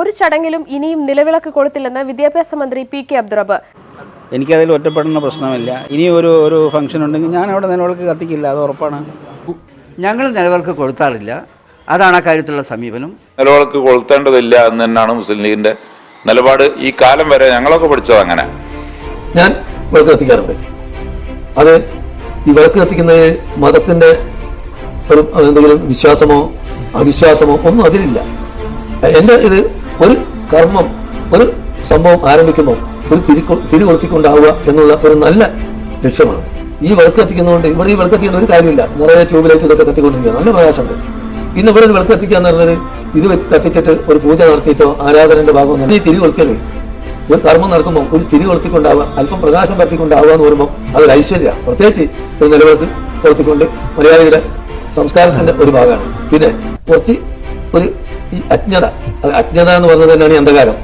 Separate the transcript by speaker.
Speaker 1: ഒരു ചടങ്ങിലും ഇനിയും നിലവിളക്ക് കൊളുത്തില്ലെന്ന് വിദ്യാഭ്യാസ മന്ത്രി പി കെ അബ്ദുറബ്.
Speaker 2: എനിക്കതിൽ ഒറ്റപ്പെടുന്ന പ്രശ്നമില്ല. ഇനി ഒരു ഒരു ഫംഗ്ഷൻ ഉണ്ടെങ്കിൽ ഞാൻ അവിടെ നിലവിളക്ക് കത്തിക്കില്ല അത് ഉറപ്പാണ്.
Speaker 3: ഞങ്ങൾ നിലവിളക്ക് കൊടുത്താറില്ല അതാണ് ആ കാര്യത്തിലുള്ള സമീപനം.
Speaker 4: നിലവിളക്ക് കൊളുത്തേണ്ടതില്ല എന്ന് തന്നെയാണ് മുസ്ലിം ലീഗിന്റെ നിലപാട്. ഈ കാലം വരെ ഞങ്ങളൊക്കെ പഠിച്ചത് അങ്ങനെ.
Speaker 5: ഞാൻ വിളക്ക് കത്തിക്കാറുണ്ട്. അത് ഈ വിളക്ക് കത്തിക്കുന്നത് മതത്തിന്റെ ഒരു എന്തെങ്കിലും വിശ്വാസമോ അവിശ്വാസമോ ഒന്നും അതിലില്ല. എന്റെ ഇത് ഒരു കർമ്മം ഒരു സംഭവം ആരംഭിക്കുമ്പോൾ ഒരു തിരി കൊളുത്തിക്കൊണ്ടാവുക എന്നുള്ള ഒരു നല്ല ലക്ഷ്യമാണ്. ഈ വിളക്ക് കത്തിക്കുന്നതുകൊണ്ട് ഇവിടെ ഈ വിളക്ക് കത്തിക്കുന്ന ഒരു കാര്യമില്ല. നിറയെ ട്യൂബിലൈറ്റ് ഇതൊക്കെ കത്തിക്കൊണ്ടിരിക്കുക നല്ല പ്രയാസമുണ്ട്. പിന്നെ ഇവിടെ ഒരു വിളക്ക് കത്തിക്കുക എന്ന് പറഞ്ഞത് ഇത് വെച്ച് കത്തിച്ചിട്ട് ഒരു പൂജ നടത്തിയിട്ടോ ആരാധനന്റെ ഭാഗം ഈ തിരി കൊളുത്തിയത് ഒരു കർമ്മം നടക്കുമ്പോൾ ഒരു തിരി കൊളുത്തിക്കൊണ്ടാവുക അല്പം പ്രകാശം പറ്റിക്കൊണ്ടാവുക എന്ന് പറയുമ്പോൾ അതൊരു ഐശ്വര്യ. പ്രത്യേകിച്ച് ഒരു നിലവിളക്ക് കൊളുത്തിക്കൊണ്ട് മലയാളിയുടെ സംസ്കാരത്തിന്റെ ഒരു ഭാഗമാണ്. പിന്നെ കുറച്ച് ഒരു ഈ അജ്ഞത അജ്ഞത എന്ന് പറഞ്ഞത് തന്നെയാണ് ഈ അന്ധകാരം.